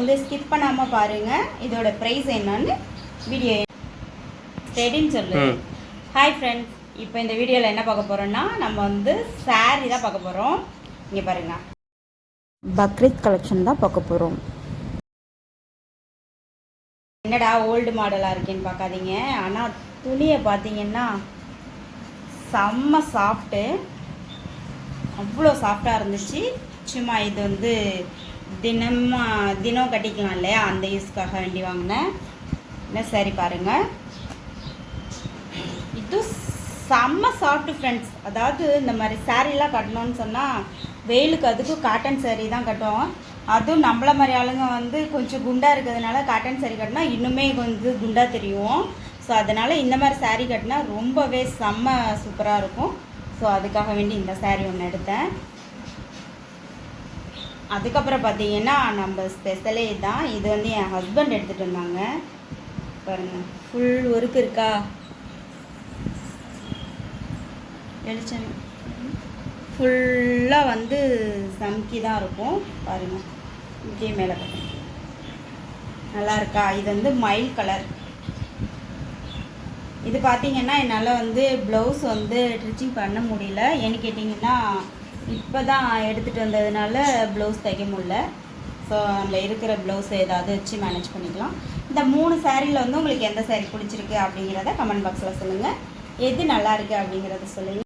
வந்து ஸ்கிப் பண்ணாமல் பாருங்கள் இதோட ப்ரைஸ் என்னன்னு வீடியோ ரெடின்னு சொல்லு. ஹாய் ஃப்ரெண்ட்ஸ் இப்போ இந்த வீடியோவில் என்ன பார்க்க போகிறோம்னா நம்ம வந்து saree தான் பார்க்க போகிறோம் இங்கே பாருங்க. பக்ரீத் கலெக்ஷன் தான் பார்க்க போகிறோம் என்னடா ஓல்டு மாடலாக இருக்கேன்னு பார்க்காதீங்க. ஆனால் துணியை பார்த்தீங்கன்னா செம்ம சாஃப்ட்டு அவ்வளோ சாஃப்டாக இருந்துச்சு. சும்மா இது வந்து தினம் தினம் கட்டிக்கலாம் இல்லையா? அந்த யூஸ்க்காக வேண்டி வாங்கினேன் என்ன சரி பாருங்கள் இது செம்ம சாஃப்ட் ஃப்ரெண்ட்ஸ் அதாவது இந்த மாதிரி சாரீலாம் கட்டணும்னு சொன்னால் வெயிலுக்கு அதுக்கும் காட்டன் சாரீ தான் கட்டுவோம். அதுவும் நம்மள மாதிரி ஆளுங்க வந்து கொஞ்சம் குண்டாக இருக்கிறதுனால காட்டன் சாரீ கட்டினா இன்னுமே கொஞ்சம் குண்டாக தெரியும். ஸோ அதனால் இந்த மாதிரி சாரீ கட்டினா ரொம்பவே செம்ம சூப்பராக இருக்கும். ஸோ அதுக்காக வேண்டி இந்த சாரீ ஒன்று எடுத்தேன். அதுக்கப்புறம் பார்த்தீங்கன்னா நம்ம ஸ்பெஷலே தான். இது வந்து என் ஹஸ்பண்ட் எடுத்துகிட்டு வந்தாங்க. பாருங்கள் ஃபுல் ஒர்க் இருக்கா? வெளிச்சம். ஃபுல்லாக வந்து சம்கி தான் இருக்கும். பாருங்கள் இங்கேயே மேலே நல்லா இருக்கா? இது வந்து மயில் கலர் இது பார்த்தீங்கன்னா என்னால் வந்து ப்ளவுஸ் வந்து ஸ்டிச்சிங் பண்ண முடியல. ஏன்னு கேட்டிங்கன்னா இப்போ தான் எடுத்துகிட்டு வந்ததுனால ப்ளவுஸ் தைக்க முடியல. ஸோ அதில் இருக்கிற ப்ளவுஸ் ஏதாவது வச்சு மேனேஜ் பண்ணிக்கலாம். இந்த மூணு சேரீயில் வந்து உங்களுக்கு எந்த சேரீ பிடிச்சிருக்கு அப்படிங்கிறத கமெண்ட் பாக்ஸில் சொல்லுங்கள் எது நல்லா இருக்குது அப்படிங்கிறத சொல்லுங்கள்